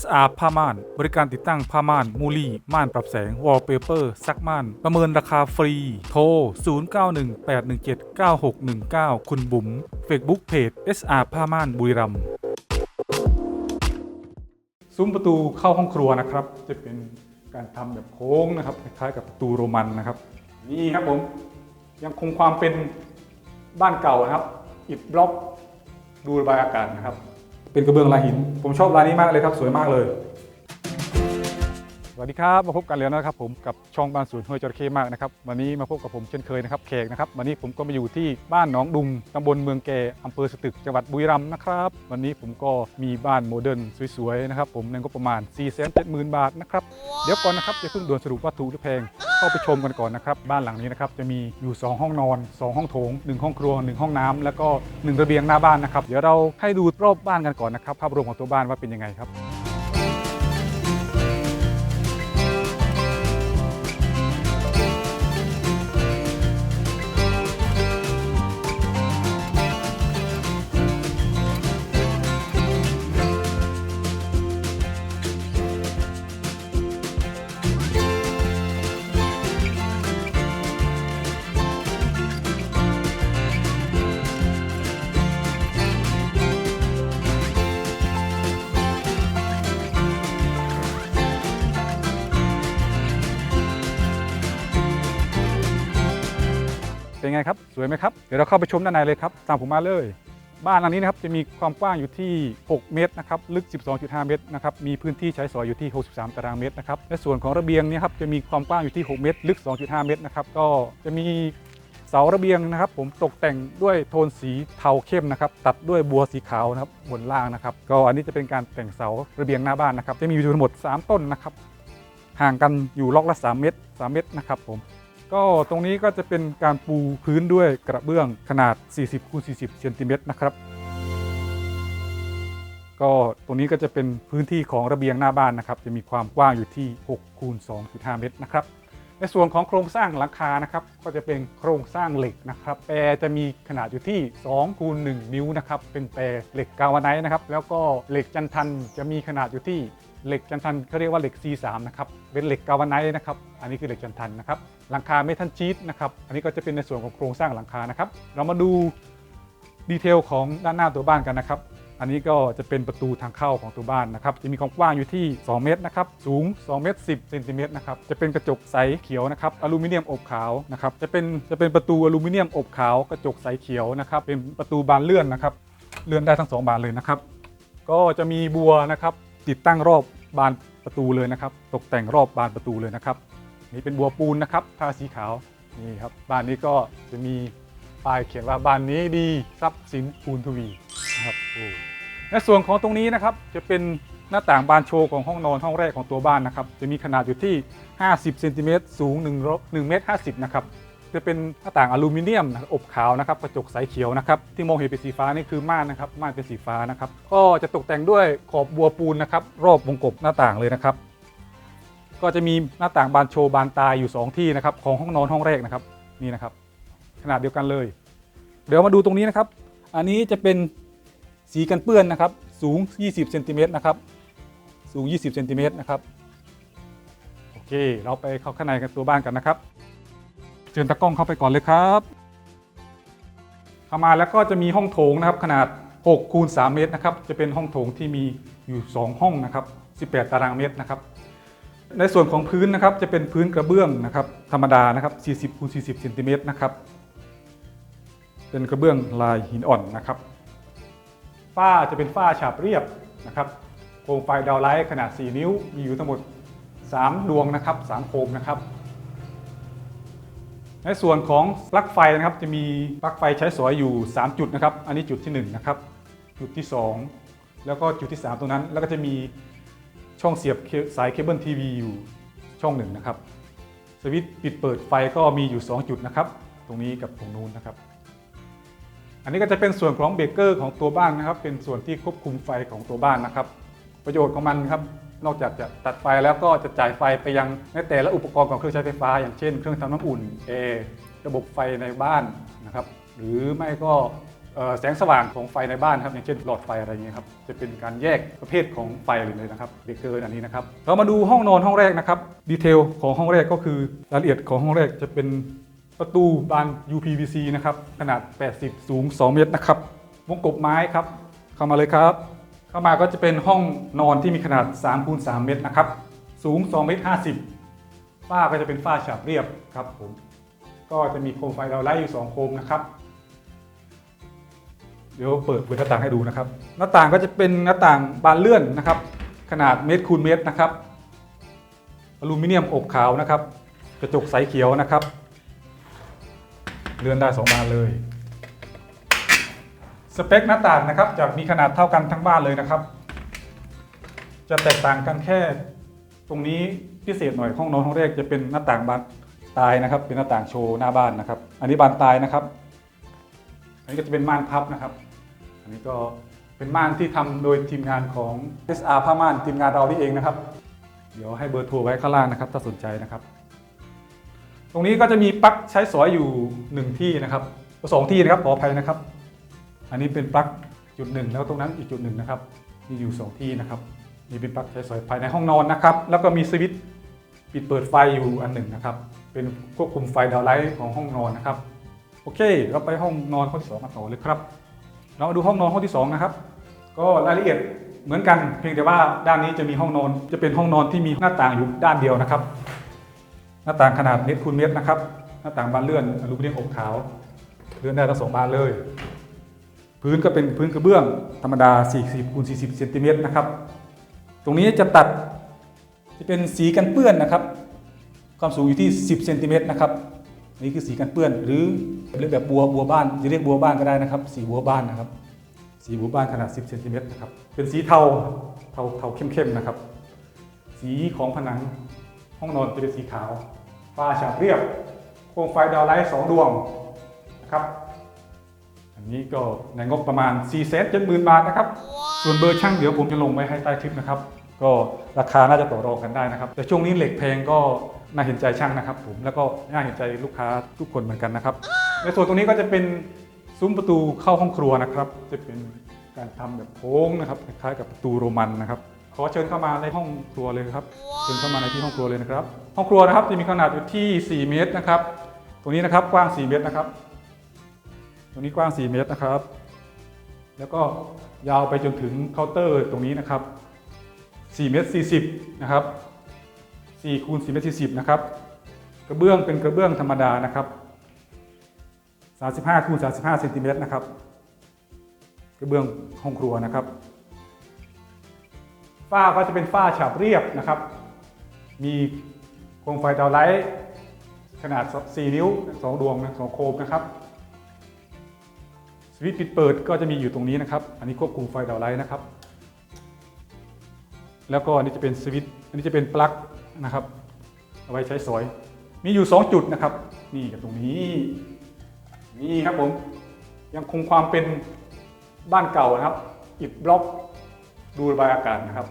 SR ผ้าม่าน บริการติดตั้งผ้าม่าน มูลี่ ม่านปรับแสง วอลเปเปอร์ ซักม่าน ประเมินราคาฟรี โทร 0918179619 คุณบุ๋ม Facebook Page SR ผ้าม่านบุรีรัมย์ซุ้มประตูเข้าห้องครัวนะครับ จะเป็นการทำแบบโค้งนะครับ คล้ายๆกับประตูโรมันนะครับ นี่ครับผม ยังคงความเป็นบ้านเก่านะครับ อิฐบล็อก ดูระบายอากาศนะครับ เป็นกระเบื้องลายหิน ผมชอบลายนี้มากเลยครับ สวยมากเลย วัสดีครับ มาพบกันแล้วนะครับผมกับช่องบ้านสวนห้วยจระเข้มากนะครับวันนี้มาพบกับผมเช่นเคยนะครับแขกนะครับวันนี้ผมก็มาอยู่ที่บ้านหนองดุมตำบลเมืองแก่อำเภอสตึกจังหวัดบุรีรัมย์นะครับวันนี้ผมก็มีบ้านโมเดิร์นสวยๆนะครับผมในงบประมาณ 4 7 0 0 0 0 บาทนะครับเดี๋ยวก่อนนะครับอย่าเพิ่งด่วนสรุปว่าถูกหรือแพงเข้าไปชมกันก่อนนะครับบ้านหลังนี้นะครับจะมีอยู่ 2 ห้องนอน 2 ห้องโถง 1 ห้องครัว 1 ห้องน้ำแล้วก็ 1 ระเบียงหน้าบ้านนะครับเดี๋ยวเราให้ดูรอบบ้านกันก่อนนะครับภาพรวมของตัวบ้านว่าเป็นยังไงครับ เป็นไงครับ สวยไหมครับ เดี๋ยวเราเข้าไปชมด้านในเลยครับ ตามผมมาเลย บ้านหลังนี้นะครับจะมีความกว้างอยู่ที่ 6 เมตรนะครับ ลึก 12.5 เมตรนะครับ มีพื้นที่ใช้สอยอยู่ที่ 63 ตารางเมตรนะครับ และส่วนของระเบียงเนี่ยครับจะมีความกว้างอยู่ที่ 6 เมตร ลึก 2.5 เมตรนะครับ ก็จะมีเสาระเบียงนะครับ ผมตกแต่งด้วยโทนสีเทาเข้มนะครับ ตัดด้วยบัวสีขาวนะครับบนล่างนะครับ ก็อันนี้จะเป็นการแต่งเสาระเบียงหน้าบ้านนะครับ จะมีอยู่ทั้งหมด 3 ต้นนะครับ ห่างกันอยู่ล็อกละ 3 เมตร 3 เมตรนะครับผม ก็ตรงนี้ก็จะเป็นการปูพื้นด้วยกระเบื้องขนาด 40คูณ40เซนติเมตรนะครับ ก็ตรงนี้ก็จะเป็นพื้นที่ของระเบียงหน้าบ้านนะครับ จะมีความกว้างอยู่ที่6คูณ2.5 เมตรนะครับในส่วนของโครงสร้างหลังคานะครับ ก็จะเป็นโครงสร้างเหล็กนะครับแปรจะมีขนาดอยู่ที่2คูณ1นิ้วนะครับ เป็นแปรเหล็กกาวไนท์นะครับ แล้วก็เหล็กจันทันจะมีขนาดอยู่ที่ เหล็กจันทันเขาเรียกว่าเหล็ก C3 นะครับเป็นเหล็กกาวาไนท์นะครับอันนี้คือเหล็กจันทันนะครับหลังคาเมทัลชีตนะครับอันนี้ก็จะเป็นในส่วนของโครงสร้างหลังคานะครับเรามาดูดีเทลของด้านหน้าตัวบ้านกันนะครับอันนี้ก็จะเป็นประตูทางเข้าของตัวบ้านนะครับจะมีความกว้างอยู่ที่ 2 เมตรนะครับสูง 2 เมตร 10เซนติเมตรนะครับจะเป็นกระจกใสเขียวนะครับอลูมิเนียมอบขาวนะครับจะเป็นจะเป็นประตูอลูมิเนียมอบขาว กระจกใสเขียวนะครับเป็นประตูบานเลื่อนนะครับเลื่อนได้ทั้งสองบานเลยนะครับก็จะมีบัวนะครับติดตั้งรอบ บานประตูเลยนะครับ ตกแต่งรอบบานประตูเลยนะครับ นี่เป็นบัวปูนนะครับทาสีขาวนี่ครับบ้านนี้ก็จะมีป้ายเขียนว่าบ้านนี้ดีทรัพย์สินปูนทวีนะครับในส่วนของตรงนี้นะครับจะเป็นหน้าต่างบานโชว์ของห้องนอนห้องแรกของตัวบ้านนะครับ จะมีขนาดอยู่ที่ 50เซนติเมตรสูง1 1เมตร50นะครับ จะเป็นหน้าต่างอลูมิเนียมนะครับอบขาวนะครับกระจกใสเขียวนะครับที่มองเห็นเป็นสีฟ้านี่คือม่านนะครับม่านเป็นสีฟ้านะครับก็จะตกแต่งด้วยขอบบัวปูนนะครับรอบวงกบหน้าต่างเลยนะครับ ก็จะมีหน้าต่างบานโชว์บานตายอยู่ 2 ที่นะครับของห้องนอนห้องแรกนะครับนี่นะครับ ขนาดเดียวกันเลย เดี๋ยวมาดูตรงนี้นะครับ อันนี้จะเป็นสีกันเปื้อนนะครับสูง 20เซนติเมตรนะครับสูง 20เซนติเมตรนะครับโอเค เราไปเข้าข้างในกันตัวบ้านกันนะครับ เชิญตากล้องเข้าไปก่อนเลยครับ เข้ามาแล้วก็จะมีห้องโถงนะครับ ขนาด6คูณ3เมตรนะครับ จะเป็นห้องโถงที่มีอยู่ 2 ห้องนะครับ 18 ตารางเมตรนะครับ ในส่วนของพื้นนะครับ จะเป็นพื้นกระเบื้องนะครับ ธรรมดานะครับ 40คูณ40เซนติเมตรนะครับ เป็นกระเบื้องลายหินอ่อนนะครับ ฝ้าจะเป็นฝ้าฉาบเรียบนะครับ โคมไฟดาวไลท์ขนาด 4 นิ้ว มีอยู่ทั้งหมด 3 ดวงนะครับ 3 โคมนะครับ ในส่วนของปลั๊กไฟนะครับจะมีปลั๊กไฟใช้สอยอยู่ 3 จุดนะครับ อันนี้จุดที่1นะครับจุดที่ 2 แล้วก็จุดที่ 3 ตรงนั้น แล้วก็จะมีช่องเสียบสายเคเบิลทีวีอยู่ช่องหนึ่งนะครับ สวิตช์ปิดเปิดไฟก็มีอยู่ 2 จุดนะครับ ตรงนี้กับตรงนู้นนะครับ อันนี้ก็จะเป็นส่วนของเบรกเกอร์ของตัวบ้านนะครับ เป็นส่วนที่ควบคุมไฟของตัวบ้านนะครับ ประโยชน์ของมันครับ นอกจากจะตัดไฟแล้วก็จะจ่ายไฟไปยังในแต่ละอุปกรณ์ของเครื่องใช้ไฟฟ้า อย่างเช่น เครื่องทำน้ำอุ่นแอร์ระบบไฟในบ้านนะครับหรือไม่ก็แสงสว่างของไฟในบ้านครับอย่างเช่นหลอดไฟอะไรอย่างเงี้ยครับจะเป็นการแยกประเภทของไฟเลยนะครับเด็กเกินอันนี้นะครับเรามาดูห้องนอนห้องแรกนะครับดีเทลของห้องแรกก็คือรายละเอียดของห้องแรกจะเป็นประตูบาน UPVC นะครับขนาด 80 สูง 2 เมตรนะครับวงกบไม้ครับเข้ามาเลยครับ เข้ามาก็จะเป็นห้องนอนที่มีขนาด3คูณ3เมตรนะครับ สูง2เมตร50ฝ้าก็จะเป็นฝ้าฉาบเรียบครับผม ก็จะมีโคมไฟดาวไลท์อยู่2โคมนะครับ เดี๋ยวเปิดเปิดหน้าต่างให้ดูนะครับ หน้าต่างก็จะเป็นหน้าต่างบานเลื่อนนะครับ ขนาดเมตรคูณเมตรนะครับ อลูมิเนียมอบขาวนะครับ กระจกใสเขียวนะครับ เลื่อนได้สองบานเลย สเปคหน้าต่างนะครับจะมีขนาดเท่ากันทั้งบ้านเลยนะครับ จะแตกต่างกันแค่ ตรงนี้พิเศษหน่อยห้องนอนห้องแรกจะเป็นหน้าต่างบานตายนะครับ เป็นหน้าต่างโชว์หน้าบ้านนะครับ อันนี้บานตายนะครับ อันนี้ก็จะเป็นม่านพับนะครับ อันนี้ก็เป็นม่านที่ทำโดยทีมงานของ SR ผ้าม่านทีมงานเรานี่เองนะครับ เดี๋ยวให้เบอร์โทรไว้ข้างล่างนะครับ ถ้าสนใจนะครับ ตรงนี้ก็จะมีปลั๊กใช้สอยอยู่หนึ่งที่นะครับสองที่นะครับขออภัยนะครับ อันนี้เป็นปลั๊กจุดหนึ่งแล้วตรงนั้นอีกจุดหนึ่งนะครับ มีอยู่สองที่นะครับนี่เป็นปลั๊กใช้สอยภายในห้องนอนนะครับ แล้วก็มีสวิตช์ปิดเปิดไฟอยู่อันหนึ่งนะครับ เป็นควบคุมไฟดาวไลท์ของห้องนอนนะครับ โอเค เราไปห้องนอนห้องที่สองกันต่อเลยครับ เรามาดูห้องนอนห้องที่สองนะครับ ก็รายละเอียดเหมือนกัน เพียงแต่ว่าด้านนี้จะมีห้องนอน จะเป็นห้องนอนที่มีหน้าต่างอยู่ด้านเดียวนะครับ หน้าต่างขนาดเมตรคูณเมตรนะครับ หน้าต่างบานเลื่อนอลูมิเนียมอบขาว เลื่อนได้ทั้งสองบานเลย พื้นก็เป็นพื้นกระเบื้องธรรมดา 40คูณ40เซนติเมตรนะครับ ตรงนี้จะตัดจะเป็นสีกันเปื้อนนะครับ ความสูงอยู่ที่ 10เซนติเมตรนะครับนี่คือสีกันเปื้อน หรือเรียกแบบบัวบัวบ้านจะเรียกบัวบ้านก็ได้นะครับ สีบัวบ้านนะครับ สีบัวบ้านขนาด 10เซนติเมตรนะครับ เป็นสีเทาเทาเทาเข้มๆนะครับ สีของผนังห้องนอนจะเป็นสีขาวฝ้าฉาบเรียบโคมไฟดาวไลท์สองดวงนะครับ นนี้ก็ในงบประมาณ4 7 0 0 0 0บาทนะครับ ส่วนเบอร์ช่างเดี๋ยวผมจะลงไว้ให้ใต้คลิปนะครับ ก็ราคาน่าจะต่อรองกันได้นะครับ แต่ช่วงนี้เหล็กแพงก็น่าเห็นใจช่างนะครับ ผม แล้วก็น่าเห็นใจลูกค้าทุกคนเหมือนกันนะครับ ในส่วนตรงนี้ก็จะเป็นซุ้มประตูเข้าห้องครัวนะครับ จะเป็นการทำแบบโค้งนะครับ คล้ายๆกับประตูโรมันนะครับ ขอเชิญเข้ามาในห้องครัวเลยครับ เชิญเข้ามาในที่ห้องครัวเลยนะครับ ห้องครัวนะครับจะมีขนาดอยู่ที่ 4 เมตรนะครับ ตรงนี้นะครับกว้าง 4 เมตรนะครับ ตรงนี้กว้าง 4 เมตรนะครับ แล้วก็ยาวไปจนถึงเคาน์เตอร์ตรงนี้นะครับ 4 เมตร 40 นะครับ 4 คูณ 4 เมตร 40 นะครับ กระเบื้องเป็นกระเบื้องธรรมดานะครับ 35 คูณ 35 เซนติเมตรนะครับ กระเบื้องห้องครัวนะครับ ฝ้าก็จะเป็นฝ้าฉาบเรียบนะครับ มีโคมไฟดาวไลท์ขนาด 4 นิ้ว 2 ดวงนะ2โคมนะครับ สวิตช์ปิดเปิดก็จะมีอยู่ตรงนี้นะครับ อันนี้ควบคุมไฟดาวไลท์นะครับ แล้วก็อันนี้จะเป็นสวิตช์อันนี้จะเป็นปลั๊กนะครับ เอาไว้ใช้สอย มีอยู่ 2 จุดนะครับ นี่กับตรงนี้ นี่ครับผม ยังคงความเป็นบ้านเก่านะครับ อิฐบล็อก ดูระบายอากาศนะครับ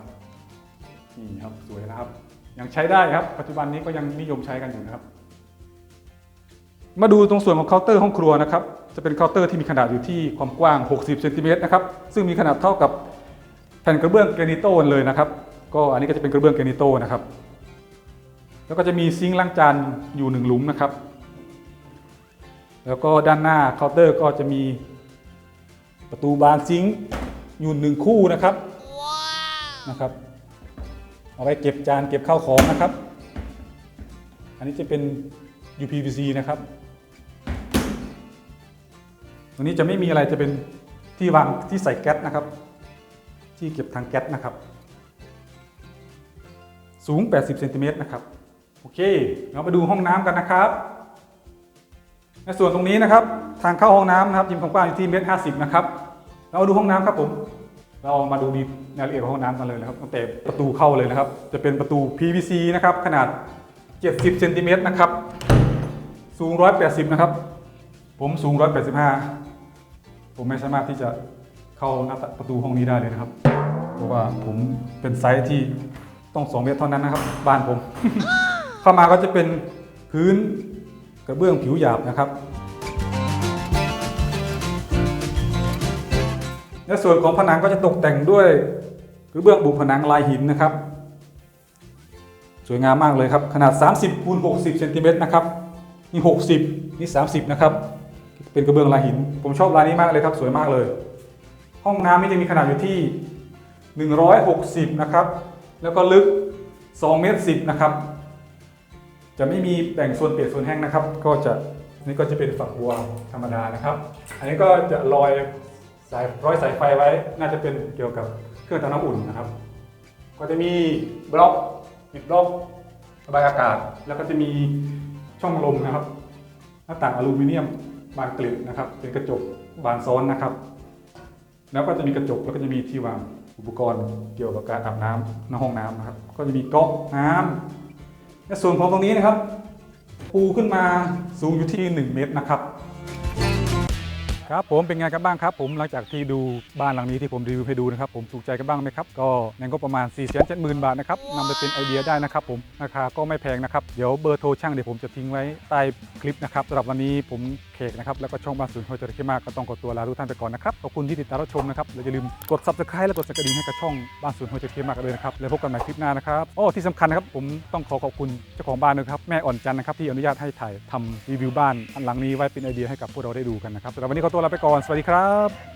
นี่ครับสวยนะครับ ยังใช้ได้ครับ ปัจจุบันนี้ก็ยังนิยมใช้กันอยู่นะครับ มาดูตรงส่วนของเคาน์เตอร์ห้องครัวนะครับ จะเป็นเคาน์เตอร์ที่มีขนาดอยู่ที่ความกว้าง 60เซนติเมตรนะครับซึ่งมีขนาดเท่ากับแผ่นกระเบื้องแกรนิโตเลยนะครับ ก็อันนี้ก็จะเป็นกระเบื้องแกรนิโตนะครับ แล้วก็จะมีซิงค์ล้างจานอยู่หนึ่งหลุมนะครับ แล้วก็ด้านหน้าเคาน์เตอร์ก็จะมีประตูบานซิงค์อยู่หนึ่งคู่นะครับนะครับเอาไว้เก็บจานเก็บข้าวของนะครับ อันนี้จะเป็น UPVC นะครับ ตรงนี้จะไม่มีอะไรจะเป็นที่วางที่ใส่แก๊สนะครับ ที่เก็บทางแก๊สนะครับ สูง 80เซนติเมตรนะครับโอเค เรามาดูห้องน้ำกันนะครับ ในส่วนตรงนี้นะครับ ทางเข้าห้องน้ำนะครับยิมความกว้างอยู่ที่เมตรห้าสิบนะครับ เรามาดูห้องน้ำครับผม เรามาดูดีรายละเอียดของห้องน้ำกันเลยนะครับตั้งแต่ประตูเข้าเลยนะครับ จะเป็นประตู PVC นะครับขนาด 70เซนติเมตรนะครับ สูง 180 นะครับ ผมสูง 185 ผมไม่สามารถที่จะเข้าหน้าประตูห้องนี้ได้เลยนะครับ เพราะว่าผมเป็นไซส์ที่ต้อง2เมตรเท่านั้นนะครับ บ้านผม เข้ามาก็จะเป็นพื้นกระเบื้องผิวหยาบนะครับในส่วนของผนังก็จะตกแต่งด้วยกระเบื้องบุผนังลายหินนะครับ สวยงามมากเลยครับ ขนาด 30คูณ60เซนติเมตรนะครับนี่ 60 นี่ 30 นะครับ เป็นกระเบื้องลายหิน ผมชอบลายนี้มากเลยครับสวยมากเลย ห้องน้ำนี่จะมีขนาดอยู่ที่ 160 นะครับ แล้วก็ลึก 2 เมตร 10 นะครับ จะไม่มีแบ่งส่วนเปียกส่วนแห้งนะครับ ก็จะนี่ก็จะเป็นฝักบัวธรรมดานะครับ อันนี้ก็จะลอยสายร้อยสายไฟไว้ น่าจะเป็นเกี่ยวกับเครื่องทำน้ำอุ่นนะครับ ก็จะมีบล็อกปิดบล็อกระบายอากาศ แล้วก็จะมีช่องลมนะครับ หน้าต่างอลูมิเนียม บานกล็ดนะครับ เป็นกระจกบานซ้อนนะครับ แล้วก็จะมีกระจกแล้วก็จะมีที่วางอุปกรณ์เกี่ยวกับการอาบน้ำในห้องน้ำนะครับ ก็จะมีก๊อกน้ำในส่วนของตรงนี้นะครับปูขึ้นมาสูงอยู่ที่ 1 เมตรนะครับ ครับผมเป็นไงกันบ้างครับ ผมหลังจากที่ดูบ้านหลังนี้ที่ผมรีวิวให้ดูนะครับ ผมถูกใจกันบ้างไหมครับ ก็ในงบประมาณ 4 7 0 0 0 0 บาทนะครับนำไปเป็นไอเดียได้นะครับ ผมราคาก็ไม่แพงนะครับ เดี๋ยวเบอร์โทรช่างเดี๋ยวผมจะทิ้งไว้ใต้คลิปนะครับสำหรับวันนี้ผม กนะครับแล้วก็ช่องบ้านสวนห้วยจระเข้มากก็ต้องขอตัวลาทุกท่านไปก่อนนะครับขอบคุณที่ติดตามรับชมนะครับและอย่าลืมกด subscribe และกดสั่นกระดิ่งให้กับช่องบ้านสวนห้วยจระเข้มากกันเลยนะครับแล้วพบกันใหม่คลิปหน้านะครับโอ้ที่สำคัญนะครับผมต้องขอขอบคุณเจ้าของบ้านด้วยครับแม่อ่อนจันทร์นะครับที่อนุญาตให้ถ่ายทำรีวิวบ้านอันหลังนี้ไว้เป็นไอเดียให้กับพวกเราได้ดูกันนะครับสำหรับวันนี้ขอตัวลาไปก่อนสวัสดีครับ